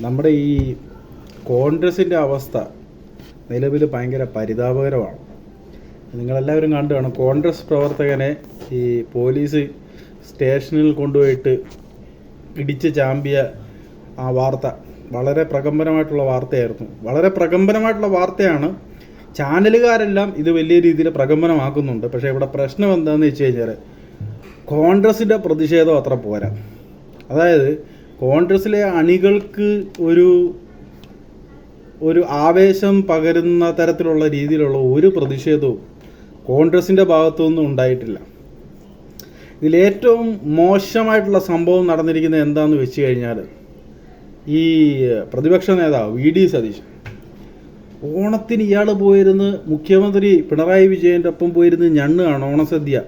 നമ്മുടെ ഈ കോൺഗ്രസിന്റെ അവസ്ഥ നിലവിൽ ഭയങ്കര പരിതാപകരമാണ്. നിങ്ങളെല്ലാവരും കണ്ടു കാണും. കോൺഗ്രസ് പ്രവർത്തകനെ ഈ പോലീസ് സ്റ്റേഷനിൽ കൊണ്ടുപോയിട്ട് ഇടിച്ച് ചാമ്പിയ ആ വാർത്ത വളരെ പ്രകമ്പനമായിട്ടുള്ള വാർത്തയായിരുന്നു. വളരെ പ്രകമ്പനമായിട്ടുള്ള വാർത്തയാണ്. ചാനലുകാരെല്ലാം ഇത് വലിയ രീതിയിൽ പ്രകമ്പനമാക്കുന്നുണ്ട്. പക്ഷേ ഇവിടെ പ്രശ്നം എന്താണെന്ന് വെച്ച് കഴിഞ്ഞാൽ കോൺഗ്രസിന്റെ പ്രതിഷേധം അത്ര പോരാ. അതായത് കോൺഗ്രസിലെ അണികൾക്ക് ഒരു ഒരു ആവേശം പകരുന്ന തരത്തിലുള്ള രീതിയിലുള്ള ഒരു പ്രതിഷേധവും കോൺഗ്രസിന്റെ ഭാഗത്തുനിന്നും ഉണ്ടായിട്ടില്ല. ഇതിലേറ്റവും മോശമായിട്ടുള്ള സംഭവം നടന്നിരിക്കുന്നത് എന്താണെന്ന് വെച്ച് കഴിഞ്ഞാൽ ഈ പ്രതിപക്ഷ നേതാവ് വി ഡി സതീശൻ. ഓണത്തിന് ഇയാൾ പോയിരുന്ന് മുഖ്യമന്ത്രി പിണറായി വിജയന്റെ ഒപ്പം പോയിരുന്ന് ഞണ്ണാണ് ഓണസദ്യ.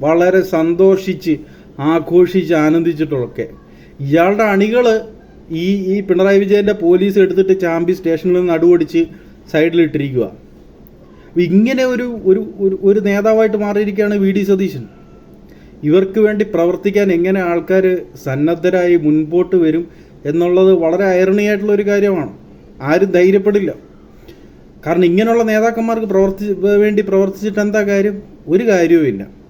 വളരെ സന്തോഷിച്ച് ആഘോഷിച്ച് ആനന്ദിച്ചിട്ടൊക്കെ ഇയാളുടെ അണികൾ ഈ ഈ പിണറായി വിജയന്റെ പോലീസ് എടുത്തിട്ട് ചാമ്പി സ്റ്റേഷനിൽ നിന്ന് നടുവടിച്ച് സൈഡിലിട്ടിരിക്കുക ഇങ്ങനെ ഒരു ഒരു ഒരു നേതാവായിട്ട് മാറിയിരിക്കുകയാണ് വി ഡി സതീശൻ. ഇവർക്ക് വേണ്ടി പ്രവർത്തിക്കാൻ എങ്ങനെ ആൾക്കാർ സന്നദ്ധരായി മുൻപോട്ട് വരും എന്നുള്ളത് വളരെ അയർണിയായിട്ടുള്ള ഒരു കാര്യമാണ്. ആരും ധൈര്യപ്പെടില്ല. കാരണം ഇങ്ങനെയുള്ള നേതാക്കന്മാർക്ക് പ്രവർത്തി വേണ്ടി പ്രവർത്തിച്ചിട്ട് എന്താ കാര്യം? ഒരു കാര്യവുമില്ല.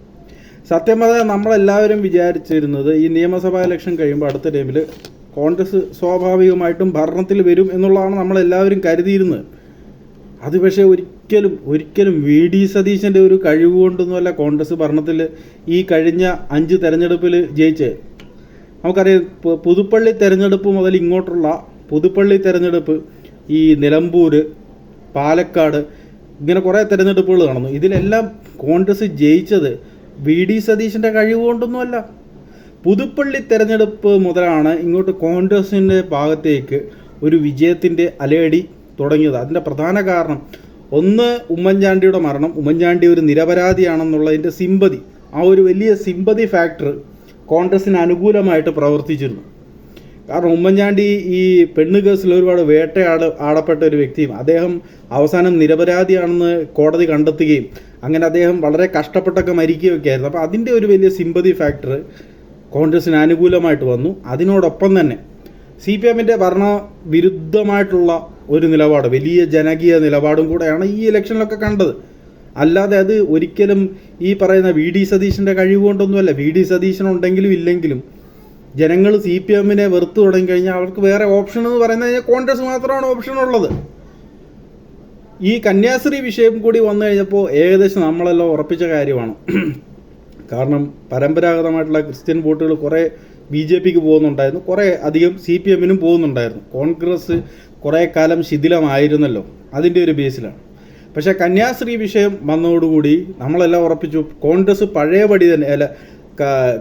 സത്യം പറഞ്ഞാൽ നമ്മളെല്ലാവരും വിചാരിച്ചിരുന്നത് ഈ നിയമസഭാ ഇലക്ഷൻ കഴിയുമ്പോൾ അടുത്ത ടൈമിൽ കോൺഗ്രസ് സ്വാഭാവികമായിട്ടും ഭരണത്തിൽ വരും എന്നുള്ളതാണ് നമ്മളെല്ലാവരും കരുതിയിരുന്നത്. അത് പക്ഷേ ഒരിക്കലും ഒരിക്കലും വി ഡി സതീശന്റെ ഒരു കഴിവ് കൊണ്ടൊന്നുമല്ല കോൺഗ്രസ് ഭരണത്തിൽ ഈ കഴിഞ്ഞ അഞ്ച് തെരഞ്ഞെടുപ്പിൽ ജയിച്ച് നമുക്കറിയാം പുതുപ്പള്ളി തെരഞ്ഞെടുപ്പ് മുതൽ ഇങ്ങോട്ടുള്ള പുതുപ്പള്ളി തെരഞ്ഞെടുപ്പ് ഈ നിലമ്പൂർ പാലക്കാട് ഇങ്ങനെ കുറേ തെരഞ്ഞെടുപ്പുകൾ നടന്നു ഇതിലെല്ലാം കോൺഗ്രസ് ജയിച്ചത് വി ഡി സതീശന്റെ കഴിവ് കൊണ്ടൊന്നുമല്ല പുതുപ്പള്ളി തെരഞ്ഞെടുപ്പ് മുതലാണ് ഇങ്ങോട്ട് കോൺഗ്രസിന്റെ ഭാഗത്തേക്ക് ഒരു വിജയത്തിന്റെ അലയടി തുടങ്ങിയത്. അതിന്റെ പ്രധാന കാരണം ഒന്ന് ഉമ്മൻചാണ്ടിയുടെ മരണം. ഉമ്മൻചാണ്ടി ഒരു നിരപരാധിയാണെന്നുള്ളതിന്റെ സിമ്പതി. ആ ഒരു വലിയ സിമ്പതി ഫാക്ടർ കോൺഗ്രസിന് അനുകൂലമായിട്ട് പ്രവർത്തിച്ചിരുന്നു. കാരണം ഉമ്മൻചാണ്ടി ഈ പെണ്ണ് കേസിൽ ഒരുപാട് വേട്ടയാട് ആടപ്പെട്ട ഒരു വ്യക്തിയും അദ്ദേഹം അവസാനം നിരപരാധിയാണെന്ന് കോടതി കണ്ടെത്തുകയും അങ്ങനെ അദ്ദേഹം വളരെ കഷ്ടപ്പെട്ടൊക്കെ മരിക്കുകയൊക്കെ ആയിരുന്നു. അപ്പോൾ അതിന്റെ ഒരു വലിയ സിമ്പതി ഫാക്ടർ കോൺഗ്രസിന് അനുകൂലമായിട്ട് വന്നു. അതിനോടൊപ്പം തന്നെ സി പി എമ്മിന്റെ ഭരണ വിരുദ്ധമായിട്ടുള്ള ഒരു നിലപാട് വലിയ ജനകീയ നിലപാടും കൂടെയാണ് ഈ ഇലക്ഷനിലൊക്കെ കണ്ടത്. അല്ലാതെ അത് ഒരിക്കലും ഈ പറയുന്ന വി ഡി സതീശന്റെ കഴിവ് കൊണ്ടൊന്നുമല്ല വി ഡി സതീശൻ ഉണ്ടെങ്കിലും ഇല്ലെങ്കിലും ജനങ്ങൾ സി പി എമ്മിനെ വെറുത്തു തുടങ്ങി കഴിഞ്ഞാൽ അവർക്ക് വേറെ ഓപ്ഷൻ എന്ന് പറയുന്നത് കോൺഗ്രസ് മാത്രമാണ് ഓപ്ഷൻ ഉള്ളത്. ഈ കന്യാസ്ത്രീ വിഷയം കൂടി വന്നു കഴിഞ്ഞപ്പോൾ ഏകദേശം നമ്മളെല്ലാം ഉറപ്പിച്ച കാര്യമാണ്. കാരണം പരമ്പരാഗതമായിട്ടുള്ള ക്രിസ്ത്യൻ വോട്ടുകൾ കുറേ ബി ജെ പിക്ക് പോകുന്നുണ്ടായിരുന്നു. കുറേ അധികം സി പി എമ്മിനും പോകുന്നുണ്ടായിരുന്നു. കോൺഗ്രസ് കുറേ കാലം ശിഥിലമായിരുന്നല്ലോ. അതിന്റെ ഒരു ബേസിലാണ്. പക്ഷേ കന്യാസ്ത്രീ വിഷയം വന്നതോടുകൂടി നമ്മളെല്ലാം ഉറപ്പിച്ചു. കോൺഗ്രസ് പഴയപടി തന്നെ അല്ല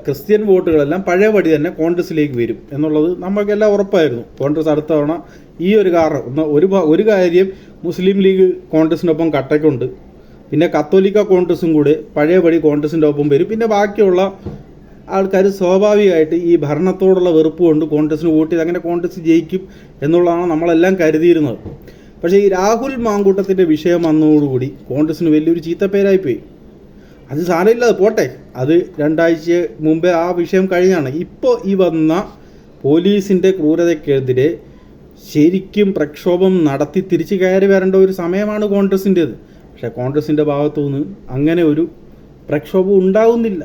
ക്രിസ്ത്യൻ വോട്ടുകളെല്ലാം പഴയപടി തന്നെ കോൺഗ്രസിലേക്ക് വരും എന്നുള്ളത് നമുക്കെല്ലാം ഉറപ്പായിരുന്നു. കോൺഗ്രസ് അടുത്ത തവണ ഈ ഒരു കാരണം ഒരു ഒരു കാര്യം മുസ്ലിം ലീഗ് കോൺഗ്രസിനൊപ്പം കട്ടയ്ക്കുണ്ട്. പിന്നെ കത്തോലിക്ക കോൺഗ്രസും കൂടെ പഴയപടി കോൺഗ്രസിന്റെ ഒപ്പം വരും. പിന്നെ ബാക്കിയുള്ള ആൾക്കാർ സ്വാഭാവികമായിട്ട് ഈ ഭരണത്തോടുള്ള വെറുപ്പ് കൊണ്ട് കോൺഗ്രസിന് വോട്ട് ചെയ്ത് അങ്ങനെ കോൺഗ്രസ് ജയിക്കും എന്നുള്ളതാണ് നമ്മളെല്ലാം കരുതിയിരുന്നത്. പക്ഷേ ഈ രാഹുൽ മാങ്കൂട്ടത്തിന്റെ വിഷയം വന്നതോടുകൂടി കോൺഗ്രസിന് വലിയൊരു ചീത്തപ്പേരായിപ്പോയി. അത് സാരമില്ല അത് പോട്ടെ. അത് രണ്ടാഴ്ച മുമ്പേ ആ വിഷയം കഴിഞ്ഞാണ് ഇപ്പോൾ ഈ വന്ന പോലീസിന്റെ ക്രൂരതയ്ക്കെതിരെ ശരിക്കും പ്രക്ഷോഭം നടത്തി തിരിച്ചു കയറി വരേണ്ട ഒരു സമയമാണ് കോൺഗ്രസിന്റേത് പക്ഷേ കോൺഗ്രസിന്റെ ഭാഗത്തു നിന്ന് അങ്ങനെ ഒരു പ്രക്ഷോഭം ഉണ്ടാവുന്നില്ല.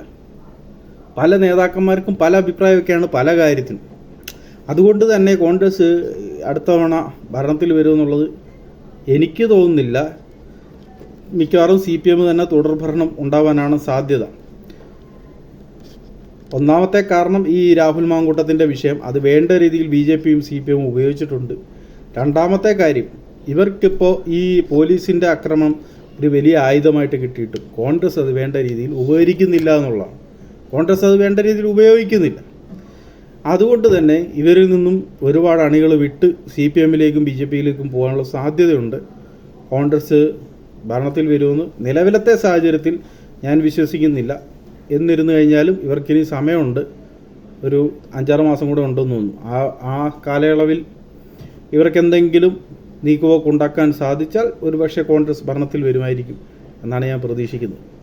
പല നേതാക്കന്മാർക്കും പല അഭിപ്രായമൊക്കെയാണ് പല കാര്യത്തിനും. അതുകൊണ്ട് തന്നെ കോൺഗ്രസ് അടുത്ത തവണ ഭരണത്തിൽ വരുമെന്നുള്ളത് എനിക്ക് തോന്നുന്നില്ല. മിക്കവാറും സി പി എം തന്നെ തുടർ ഭരണം ഉണ്ടാവാനാണ് സാധ്യത. ഒന്നാമത്തെ കാരണം ഈ രാഹുൽ മാങ്കൂട്ടത്തിന്റെ വിഷയം. അത് വേണ്ട രീതിയിൽ ബി ജെ പിയും സി പി എമ്മും ഉപയോഗിച്ചിട്ടുണ്ട്. രണ്ടാമത്തെ കാര്യം ഇവർക്കിപ്പോൾ ഈ പോലീസിന്റെ അക്രമം ഒരു വലിയ ആയുധമായിട്ട് കിട്ടിയിട്ട് കോൺഗ്രസ് അത് വേണ്ട രീതിയിൽ ഉപകരിക്കുന്നില്ല എന്നുള്ളതാണ്. കോൺഗ്രസ് അത് വേണ്ട രീതിയിൽ ഉപയോഗിക്കുന്നില്ല. അതുകൊണ്ട് തന്നെ ഇവരിൽ നിന്നും ഒരുപാട് അണികൾ വിട്ട് സി പി എമ്മിലേക്കും ബി ജെ പിയിലേക്കും പോകാനുള്ള സാധ്യതയുണ്ട്. കോൺഗ്രസ് ഭരണത്തിൽ വരുമെന്ന് നിലവിലത്തെ സാഹചര്യത്തിൽ ഞാൻ വിശ്വസിക്കുന്നില്ല. എന്നിരുന്നു കഴിഞ്ഞാലും ഇവർക്കിനി സമയമുണ്ട്. ഒരു അഞ്ചാറ് മാസം കൂടെ ഉണ്ടെന്ന് തോന്നുന്നു. ആ ആ കാലയളവിൽ ഇവർക്കെന്തെങ്കിലും നീക്കുപോക്ക് ഉണ്ടാക്കാൻ സാധിച്ചാൽ ഒരുപക്ഷെ കോൺഗ്രസ് ഭരണത്തിൽ വരുമായിരിക്കും എന്നാണ് ഞാൻ പ്രതീക്ഷിക്കുന്നത്.